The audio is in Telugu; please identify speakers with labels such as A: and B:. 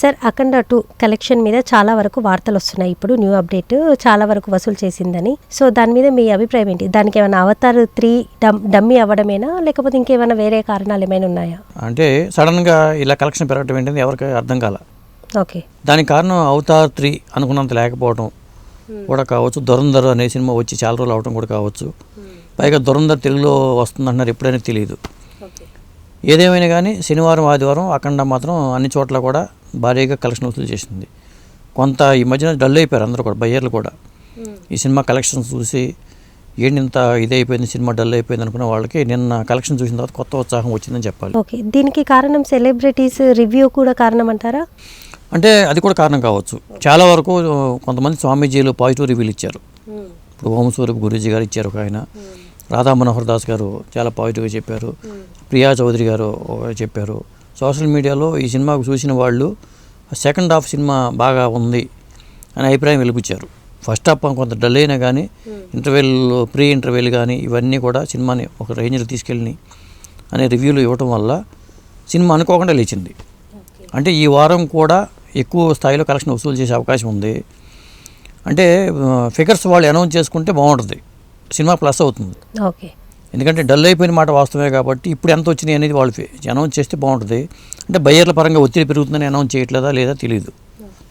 A: సార్ అఖండ టూ కలెక్షన్ మీద చాలా వరకు వార్తలు వస్తున్నాయి. ఇప్పుడు న్యూ అప్డేట్ చాలా వరకు వసూలు చేసిందని. సో దాని మీద మీ అభిప్రాయం ఏంటి? దానికి ఏమైనా అవతార్ త్రీ డమ్ డమ్మీ అవ్వడమేనా? లేకపోతే ఇంకేమైనా వేరే కారణాలు ఏమైనా ఉన్నాయా?
B: అంటే సడన్గా ఇలా కలెక్షన్ పెరగటం ఏంటంటే ఎవరికి అర్థం కాల.
A: ఓకే.
B: దానికి కారణం అవతార్ త్రీ అనుకున్నంత లేకపోవడం కూడా కావచ్చు. దురంధర్ అనే సినిమా వచ్చి చాలా రోజులు అవడం కూడా కావచ్చు. పైగా దురంధర్ తెలుగులో వస్తుందంటున్నారు ఎప్పుడైనా తెలియదు. ఏదేమైనా కానీ శనివారం ఆదివారం అఖండ మాత్రం అన్ని చోట్ల కూడా భారీగా కలెక్షన్ వసూలు చేసింది. కొంత ఈ మధ్యన డల్ అయిపోయారు అందరూ కూడా బయ్యర్లు కూడా. ఈ సినిమా కలెక్షన్స్ చూసి ఏంటి ఇంత ఇదైపోయింది సినిమా డల్ అయిపోయింది అనుకున్న వాళ్ళకి నిన్న కలెక్షన్ చూసిన తర్వాత కొత్త ఉత్సాహం వచ్చిందని చెప్పాలి.
A: ఓకే దీనికి కారణం సెలబ్రిటీస్ రివ్యూ కూడా కారణం అంటారా
B: అంటే అది కూడా కారణం కావచ్చు. చాలా వరకు కొంతమంది స్వామీజీలు పాజిటివ్ రివ్యూలు ఇచ్చారు. ఇప్పుడు ఓమసూరపు గురూజీ గారు ఇచ్చారు ఒక ఆయన. రాధా మనోహర్ దాస్ గారు చాలా పాజిటివ్గా చెప్పారు. ప్రియా చౌదరి గారు చెప్పారు. సోషల్ మీడియాలో ఈ సినిమాకు చూసిన వాళ్ళు సెకండ్ హాఫ్ సినిమా బాగా ఉంది అనే అభిప్రాయం వెలిపించారు. ఫస్ట్ హాఫ్ కొంత డల్ అయినా కానీ ఇంటర్వెల్ ప్రీ ఇంటర్వెల్ కానీ ఇవన్నీ కూడా సినిమాని ఒక రేంజ్లో తీసుకెళ్ళి అనే రివ్యూలు ఇవ్వటం వల్ల సినిమా అనుకోకుండా లేచింది. అంటే ఈ వారం కూడా ఎక్కువ స్థాయిలో కలెక్షన్ వసూలు చేసే అవకాశం ఉంది. అంటే ఫిగర్స్ వాళ్ళు అనౌన్స్ చేసుకుంటే బాగుంటుంది. సినిమా ప్లస్ అవుతుంది.
A: ఓకే.
B: ఎందుకంటే డల్ అయిపోయిన మాట వాస్తవమే కాబట్టి ఇప్పుడు ఎంత వచ్చినాయి అనేది వాళ్ళు అనౌన్స్ చేస్తే బాగుంటుంది. అంటే బయ్యర్ల పరంగా ఒత్తిడి పెరుగుతుందని అనౌన్స్ చేయట్లేదా లేదా తెలియదు